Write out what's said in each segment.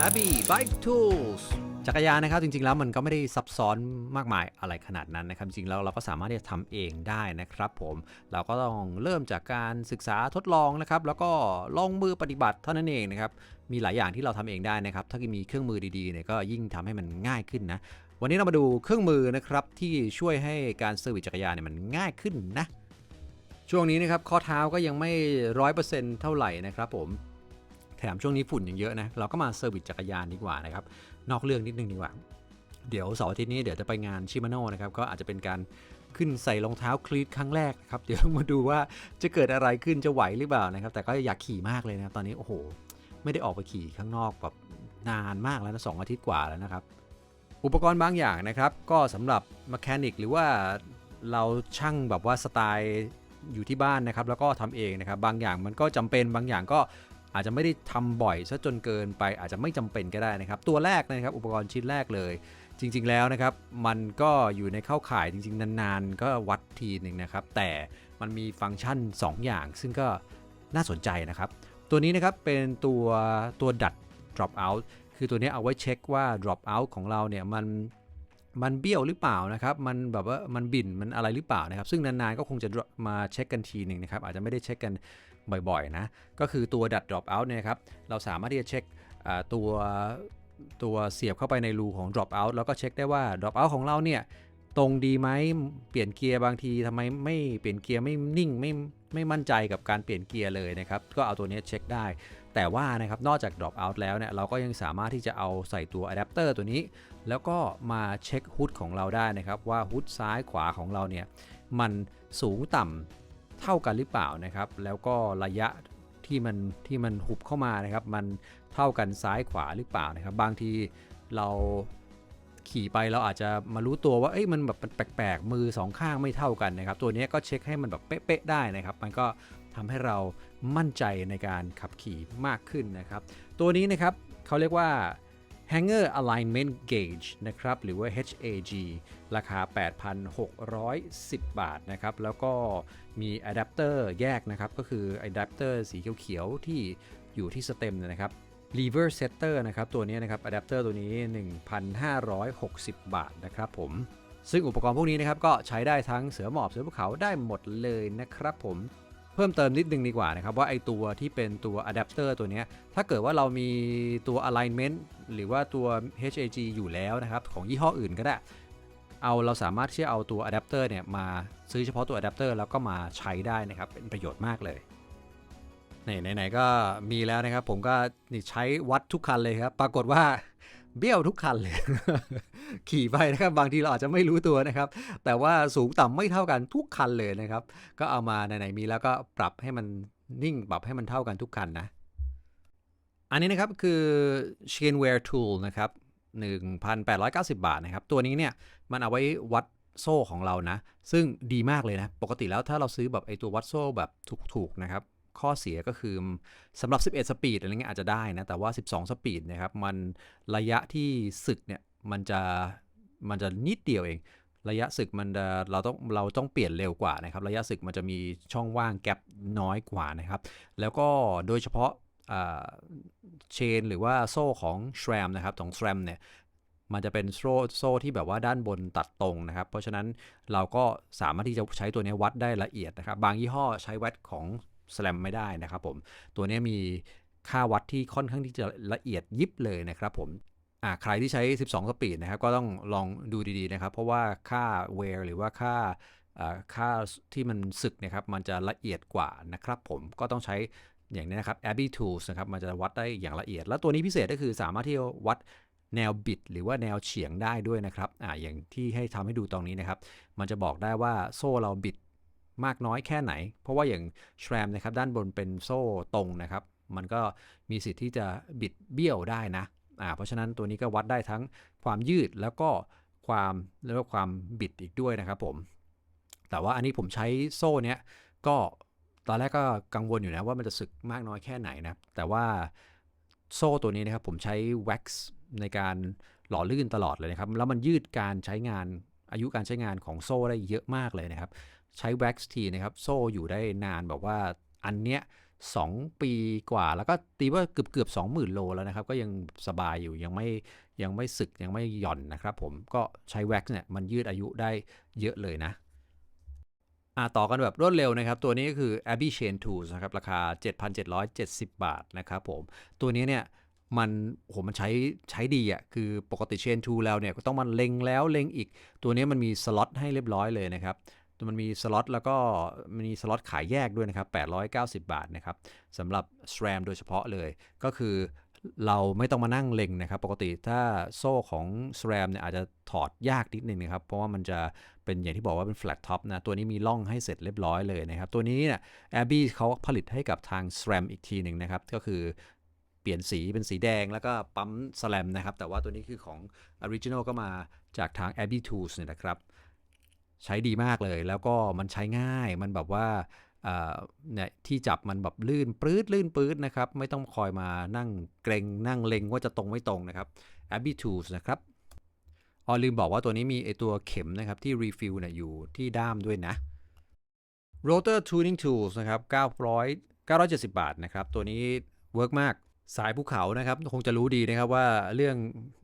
Abby Bike Tools จักรยานนะครับจริงๆแล้วมันก็ไม่ได้ซับซ้อนมากมายอะไรขนาดนั้นนะครับจริงๆแล้วเราก็สามารถที่จะทำเองได้นะครับผมเราก็ต้องเริ่มจากการศึกษาทดลองนะครับแล้วก็ลงมือปฏิบัติเท่านั้นเองนะครับมีหลายอย่างที่เราทำเองได้นะครับถ้ามีเครื่องมือดีๆเนี่ยก็ยิ่งทำให้มันง่ายขึ้นนะวันนี้เรามาดูเครื่องมือนะครับที่ช่วยให้การเซอร์วิสจักรยานเนี่ยมันง่ายขึ้นนะช่วงนี้นะครับข้อเท้าก็ยังไม่ร้อยเปอร์เซ็นต์เท่าไหร่นะครับผม แถมช่วงนี้ฝุ่นยังเยอะนะ เราก็มาเซอร์วิสจักรยานดีกว่านะครับ นอกเรื่องนิดนึงดีกว่า เดี๋ยวเสาร์อาทิตย์นี้เดี๋ยวจะไปงานชิมาโน่นะครับ ก็อาจจะเป็นการขึ้นใส่รองเท้าคลีทครั้งแรกนะครับ เดี๋ยวมาดูว่าจะเกิดอะไรขึ้นจะไหวหรือเปล่านะครับ แต่ก็อยากขี่มากเลยนะ ตอนนี้โอ้โห ไม่ได้ออกไปขี่ข้างนอกแบบนานมากแล้วนะสองอาทิตย์กว่าแล้วนะครับ อุปกรณ์บางอย่างนะครับ ก็สำหรับม c h a นิกหรือว่าเราช่างแบบว่าสไตล์อยู่ที่บ้านนะครับ แล้วก็ทำเองนะครับ บางอย่างมันก็จำเป็นบางอย่างก็ อาจจะไม่ได้ทำบ่อยซะจนเกินไปอาจจะไม่จำเป็นก็ได้นะครับ ตัวแรกนะครับอุปกรณ์ชิ้นแรกเลย จริง ๆ แล้วนะครับมันก็อยู่ในเข้าข่ายจริง ๆ นานๆ ก็วัดทีหนึ่งนะครับ แต่มันมีฟังก์ชัน 2 อย่าง ซึ่งก็น่าสนใจนะครับ ตัวนี้นะครับเป็นตัวตัวดัด drop out คือตัวนี้เอาไว้เช็คว่า drop out ของเราเนี่ยมันมันเบี้ยวหรือเปล่านะครับ มันแบบว่ามันบิ่น มันอะไรหรือเปล่านะครับ ซึ่งนานๆก็คงจะมาเช็คกันทีหนึ่งนะครับ อาจจะไม่ได้เช็คกัน บ่อยๆนะก็คือตัวดัด drop out เนี่ยครับเราสามารถที่จะเช็คตัวตัวเสียบเข้าไปในรูของ drop out แล้วก็เช็คได้ว่า drop out ของเราเนี่ยตรงดีไหมเปลี่ยนเกียร์บางทีทำไมไม่เปลี่ยนเกียร์ไม่นิ่งไม่ไม่มั่นใจกับการเปลี่ยนเกียร์เลยนะครับก็เอาตัวนี้เช็คได้ แต่ว่านะครับนอกจาก drop out แล้วเนี่ยเราก็ยังสามารถที่จะเอาใส่ตัวอะแดปเตอร์ตัวนี้ แล้วก็มาเช็คฮุดของเราได้นะครับว่าฮุดซ้ายขวาของเราเนี่ยมันสูงต่ำ เท่ากันหรือเปล่านะครับ แล้วก็ระยะที่มันที่มันหุบเข้ามานะครับ มันเท่ากันซ้ายขวาหรือเปล่านะครับ บางทีเราขี่ไปเราอาจจะมารู้ตัวว่าเอ้ยมันแบบมันแปลกๆมือสองข้างไม่เท่ากันนะครับ ตัวนี้ก็เช็คให้มันแบบเป๊ะๆได้นะครับ มันก็ทำให้เรามั่นใจในการขับขี่มากขึ้นนะครับ ตัวนี้นะครับเขาเรียกว่า Hanger Alignment Gauge นะครับหรือว่า HAG ราคา 8,610 บาทนะครับแล้วก็มีอะแดปเตอร์แยกนะครับก็คืออะแดปเตอร์สีเขียวๆที่อยู่ที่สเต็มเนี่ยนะครับ Lever Setter นะครับตัวนี้นะครับอะแดปเตอร์ตัวนี้ 1,560 บาทนะครับผมซึ่งอุปกรณ์พวกนี้นะครับก็ใช้ได้ทั้งเสือหมอบเสือภูเขาได้หมดเลยนะครับผม เพิ่มเติมนิดนึงดีกว่านะครับว่าไอตัวที่เป็นตัวอะแดปเตอร์ตัวนี้ถ้าเกิดว่าเรามีตัว alignment หรือว่าตัว HAG อยู่แล้วนะครับของยี่ห้ออื่นก็ได้ เอาเราสามารถที่จะเอาตัวอะแดปเตอร์เนี่ยมาซื้อเฉพาะตัวอะแดปเตอร์แล้วก็มาใช้ได้นะครับเป็นประโยชน์มากเลยนี่ไหนๆก็มีแล้วนะครับผมก็นี่ใช้วัดทุกคันเลยครับปรากฏว่า เบี้ยวทุกคันเลย ขี่ไปนะครับบางทีเราอาจจะไม่รู้ตัวนะครับ แต่ว่าสูงต่ำไม่เท่ากันทุกคันเลยนะครับ ก็เอามาไหนๆมีแล้วก็ปรับให้มันนิ่งปรับให้มันเท่ากันทุกคันนะ อันนี้นะครับคือ Chainwear Tool นะครับ 1,890 บาทนะครับ ตัวนี้เนี่ยมันเอาไว้วัดโซ่ของเรานะ ซึ่งดีมากเลยนะ ปกติแล้วถ้าเราซื้อแบบไอตัววัดโซ่แบบถูกๆนะครับ ข้อเสียก็คือสำหรับ 11 สปีดอะไรเงี้ยอาจจะได้นะ แต่ว่า 12 สปีดนะครับมันระยะที่สึกเนี่ยมันจะมันจะนิดเดียวเอง ระยะศึกมันเราต้องเราต้องเปลี่ยนเร็วกว่านะครับ ระยะศึกมันจะมีช่องว่างแกลบน้อยกว่านะครับ แล้วก็โดยเฉพาะเชนหรือว่าโซ่ของ SRAM นะครับของ SRAM เนี่ยมันจะเป็นโซ่โซ่ที่แบบว่าด้านบนตัดตรงนะครับ เพราะฉะนั้นเราก็สามารถที่จะใช้ตัวนี้วัดได้ละเอียดนะครับ บางยี่ห้อใช้วัดของ SRAM ไม่ได้นะครับผม ตัวนี้มีค่าวัดที่ค่อนข้างที่จะละเอียดยิบเลยนะครับผมอ่าใครที่ใช้ 12 สปีดนะครับ ก็ต้องลองดูดีๆนะครับ เพราะว่าค่า wear หรือว่าค่าค่าที่มันสึกนะครับ มันจะละเอียดกว่านะครับผมก็ต้องใช้อย่างนี้นะครับ Abbey Tools นะครับ มันจะวัดได้อย่างละเอียด แล้วตัวนี้พิเศษก็คือสามารถที่จะวัดแนวบิด หรือว่าแนวเฉียงได้ด้วยนะครับอ่าอย่างที่ให้ทำให้ดูตรงนี้นะครับ มันจะบอกได้ว่าโซ่เราบิด มากน้อยแค่ไหน เพราะว่าอย่าง SRAM นะครับด้านบนเป็นโซ่ตรงนะครับ มันก็มีสิทธิ์ที่จะบิดเบี้ยวได้นะอ่าเพราะฉะนั้นตัวนี้ก็วัดได้ทั้งความยืดแล้วก็ความเรียกว่าความบิดอีกด้วยนะครับผมแต่ว่าอันนี้ผมใช้โซ่เนี้ยก็ตอนแรกก็กังวลอยู่นะว่ามันจะสึกมากน้อยแค่ไหนนะแต่ว่าโซ่ตัวนี้นะครับผมใช้แว็กซ์ในการหล่อลื่นตลอดเลยนะครับ แล้วมันยืดการใช้งานอายุการใช้งานของโซ่ได้เยอะมากเลยนะครับ ใช้แว็กซ์ทีนะครับ โซ่อยู่ได้นานแบบว่าอันเนี้ย2ปีกว่า แล้วก็ตีว่าเกือบเกือบ20,000โลแล้วนะครับ ก็ยังสบายอยู่ยังไม่ยังไม่สึกยังไม่หย่อนนะครับผมก็ใช้แว็กซ์เนี่ยมันยืดอายุได้เยอะเลยนะอ่าต่อกันแบบรวดเร็วนะครับ ตัวนี้ก็คือ Abbey Chain Tools นะครับ ราคา 7,770 บาทนะครับผมตัวนี้เนี่ยมันโหมันใช้ใช้ดีอะ่ะคือปกติ Chain Tool แล้วเนี่ยก็ต้องมันเล็งแล้วเล็งอีก ตัวนี้มันมีสล็อตให้เรียบร้อยเลยนะครับ มันมีสล็อตแล้วก็มีสล็อตขายแยกด้วยนะครับ890 บาทนะครับสำหรับ SRAM โดยเฉพาะเลยก็คือเราไม่ต้องมานั่งเล็งนะครับ ปกติถ้าโซ่ของ SRAM เนี่ยอาจจะถอดยากนิดนึงนะครับ เพราะว่ามันจะเป็นอย่างที่บอกว่าเป็น flat top นะ ตัวนี้มีล่องให้เสร็จเรียบร้อยเลยนะครับ ตัวนี้เนี่ย Abby เขาผลิตให้กับทาง SRAM อีกทีหนึ่งนะครับ ก็คือเปลี่ยนสีเป็นสีแดงแล้วก็ปั๊ม SRAM นะครับ แต่ว่าตัวนี้คือของ Original ก็มาจากทาง Abby Tools เนี่ยนะครับ ใช้ดีมากเลย แล้วก็มันใช้ง่ายมันแบบว่าเนี่ยที่จับมันแบบลื่นปื๊ดลื่นปื๊ดนะครับ ไม่ต้องคอยมานั่งเกรงนั่งเล็งว่าจะตรงไม่ตรงนะครับ Abby Tools นะครับอ๋อลืมบอกว่าตัวนี้มีไอตัวเข็มนะครับที่รีฟิลเนี่ยอยู่ที่ด้ามด้วยนะ Rotor Tuning Tools นะครับ900 970 บาทนะครับ ตัวนี้เวิร์กมาก สายภูเขานะครับคงจะรู้ดีนะครับว่าเรื่อง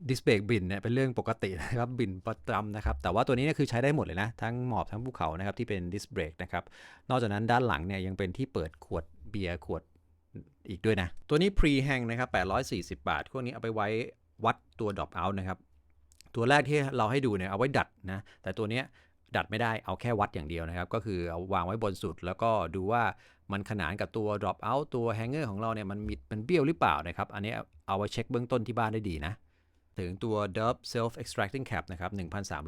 ดิสเบรกบินเนี่ยเป็นเรื่องปกตินะครับบินประจำนะครับแต่ว่าตัวนี้เนี่ยคือใช้ได้หมดเลยนะ ทั้งหมอบทั้งภูเขานะครับที่เป็นดิสเบรกนะครับนอกจากนั้นด้านหลังเนี่ยยังเป็นที่เปิดขวดเบียร์ขวดอีกด้วยนะ ตัวนี้ pre hang นะครับ 840 บาทพวกนี้เอาไปไว้วัดตัว drop out นะครับ ตัวแรกที่เราให้ดูเนี่ยเอาไว้ดัดนะ แต่ตัวเนี้ย ดัดไม่ได้เอาแค่วัดอย่างเดียวนะครับ ก็คือเอาวางไว้บนสุด แล้วก็ดูว่ามันขนานกับตัว drop out ตัว hanger ของเราเนี่ยมันมิดมันเบี้ยวหรือเปล่านะครับ อันนี้เอาไว้เช็คเบื้องต้นที่บ้านได้ดีนะ ถึงตัว Dub Self Extracting Cap นะครับ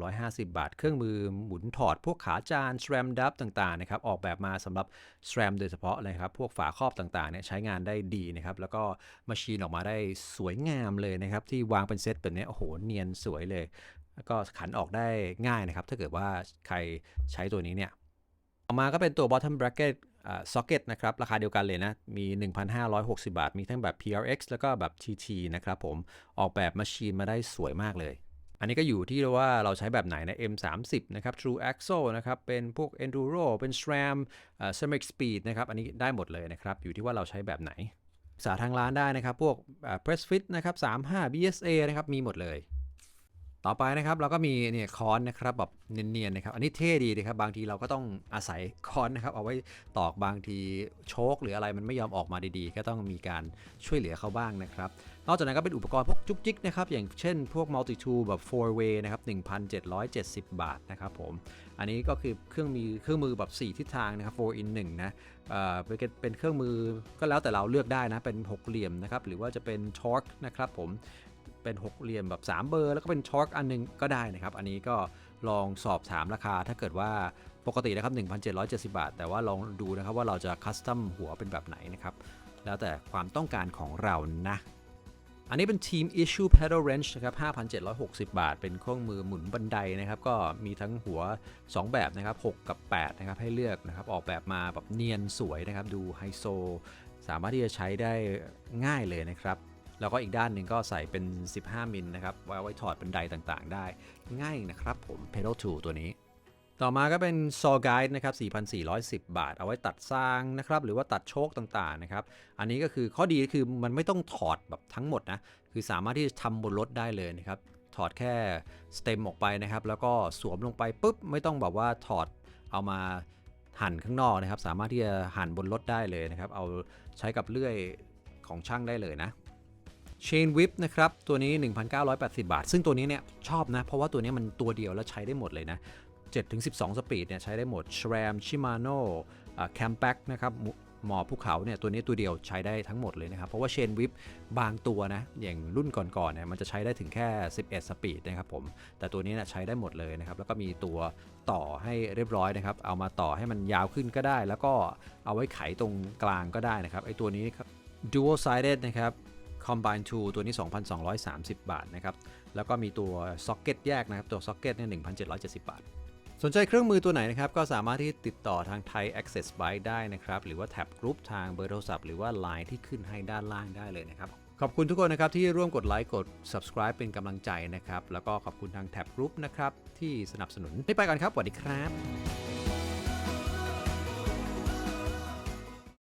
1,350 บาท เครื่องมือหมุนถอดพวกขาจาน SRAM Dub ต่างๆนะครับ ออกแบบมาสำหรับ SRAM โดยเฉพาะเลยครับ พวกฝาครอบต่างๆเนี่ยใช้งานได้ดีนะครับ แล้วก็มาชีนออกมาได้สวยงามเลยนะครับ ที่วางเป็นเซตแบบนี้โอ้โหเนียนสวยเลย ก็ขันออกได้ง่ายนะครับ ถ้าเกิดว่าใครใช้ตัวนี้เนี่ยต่อมาก็เป็นตัว bottom bracket ซ็อกเก็ตนะครับ ราคาเดียวกันเลยนะ มี 1,560 บาท มีทั้งแบบ PRX แล้วก็แบบ TT นะครับผมออกแบบมาชีนมาได้สวยมากเลย อันนี้ก็อยู่ที่ว่าเราใช้แบบไหนนะ M30 นะครับ True Axle นะครับ เป็นพวก Enduro เป็น SRAM uh, Ceramic Speed นะครับ อันนี้ได้หมดเลยนะครับ อยู่ที่ว่าเราใช้แบบไหน สาทางร้านได้นะครับ พวก Press Fit นะครับ 35 BSA นะครับ มีหมดเลย ต่อไปนะครับเราก็มีเนี่ยค้อนนะครับแบบเนียนๆนะครับอันนี้เท่ดีนะครับบางทีเราก็ต้องอาศัยค้อนนะครับเอาไว้ตอกบางทีโชคหรืออะไรมันไม่ยอมออกมาดีๆ ก็ต้องมีการช่วยเหลือเขาบ้างนะครับนอกจากนั้นก็เป็นอุปกรณ์พวกจุกจิกนะครับอย่างเช่นพวก multi tool แบบ four way นะครับ1,770 บาทนะครับผมอันนี้ก็คือเครื่องมือเครื่องมือแบบ 4 ทิศทางนะครับ four in 1นะเอ่อเป็นเป็นเครื่องมือก็แล้วแต่เราเลือกได้นะเป็นหกเหลี่ยมนะครับหรือว่าจะเป็น torque นะครับผม เป็นหกเหลี่ยมแบบ3เบอร์ แล้วก็เป็นทอร์กอันนึงก็ได้นะครับ อันนี้ก็ลองสอบถามราคา ถ้าเกิดว่าปกตินะครับ1,770 บาท แต่ว่าลองดูนะครับว่าเราจะคัสตอมหัวเป็นแบบไหนนะครับแล้วแต่ความต้องการของเรานะอันนี้เป็น Team Issue Pedal Wrench นะครับ 5,760 บาท เป็นเครื่องมือหมุนบันไดนะครับ ก็มีทั้งหัว 2 แบบนะครับ 6 กับ 8 นะครับ ให้เลือกนะครับ ออกแบบมาแบบเนียนสวยนะครับ ดูไฮโซ สามารถที่จะใช้ได้ง่ายเลยนะครับ แล้วก็อีกด้านหนึ่งก็ใส่เป็น 15 มิลนะครับไว้ไว้ถอดบันไดต่างๆ ได้ ง่ายนะครับผม Pedal Tool ตัวนี้ ต่อมาก็เป็น Saw Guide นะครับ 4,410 บาท เอาไว้ตัดสร้างนะครับ หรือว่าตัดโชคต่างๆ นะครับ อันนี้ก็คือข้อดีคือมันไม่ต้องถอดแบบทั้งหมดนะ คือสามารถที่จะทำบนรถได้เลยนะครับ ถอดแค่สเต็มออกไปนะครับ แล้วก็สวมลงไปปุ๊บ ไม่ต้องแบบว่าถอดเอามาหั่นข้างนอกนะครับ สามารถที่จะหั่นบนรถได้เลยนะครับ เอาใช้กับเลื่อยของช่างได้เลยนะ Chain Whip นะครับ ตัวนี้ 1,980 บาท ซึ่งตัวนี้เนี่ยชอบนะ เพราะว่าตัวนี้มันตัวเดียวแล้วใช้ได้หมดเลยนะ 7-12 สปีดเนี่ยใช้ได้หมด SRAM Shimano Campac นะครับหมอภูเขาเนี่ยตัวนี้ตัวเดียวใช้ได้ทั้งหมดเลยนะครับ เพราะว่า Chain Whip บางตัวนะอย่างรุ่นก่อนๆเนี่ยมันจะใช้ได้ถึงแค่ 11 สปีดนะครับผมแต่ตัวนี้เนี่ยใช้ได้หมดเลยนะครับ แล้วก็มีตัวต่อให้เรียบร้อยนะครับ เอามาต่อให้มันยาวขึ้นก็ได้ แล้วก็เอาไว้ไขตรงกลางก็ได้นะครับไอตัวนี้ครับ Dual Sided นะครับ Combine Tool ตัวนี้ 2,230 บาทนะครับ แล้วก็มีตัวซ็อกเก็ตแยกนะครับ ตัวซ็อกเก็ตเนี่ย1,770 บาท สนใจเครื่องมือตัวไหนนะครับ ก็สามารถที่ติดต่อทางไทย Access Byte ได้นะครับ หรือว่าแท็บกรุ๊ปทางเบอร์โทรศัพท์หรือว่า Line ที่ขึ้นให้ด้านล่างได้เลยนะครับขอบคุณทุกคนนะครับที่ร่วมกดไลค์กด subscribe เป็นกำลังใจนะครับ แล้วก็ขอบคุณทางแท็บกรุ๊ปนะครับ ที่สนับสนุนนี่ไปก่อนครับสวัสดีครับ